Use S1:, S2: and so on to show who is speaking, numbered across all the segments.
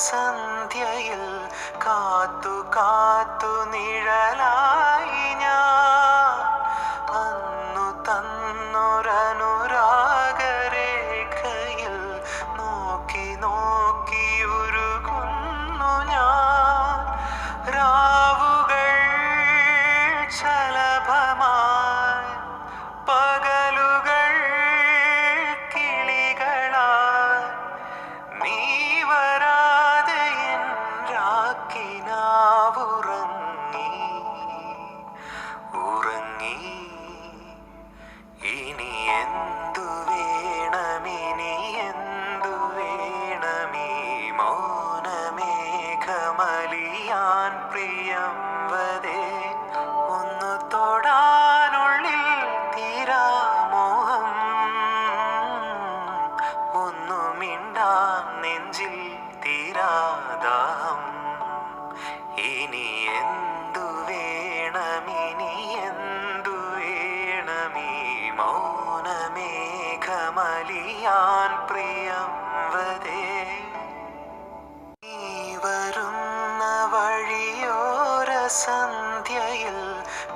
S1: സന്ധ്യയിൽ കാത്തു കാത്തു നിഴലായി ഞാൻ അന്നു തന്നൊരനുരാഗരേഖയിൽ ഒന്നു തൊടാനുള്ളിൽ തീരാമോഹം ഒന്നു നെഞ്ചിൽ തീരാദാഹം ഇനി എന്തു പ്രിയം സന്ധ്യയിൽ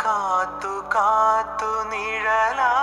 S1: കാത്തു കാത്തു നിഴലാ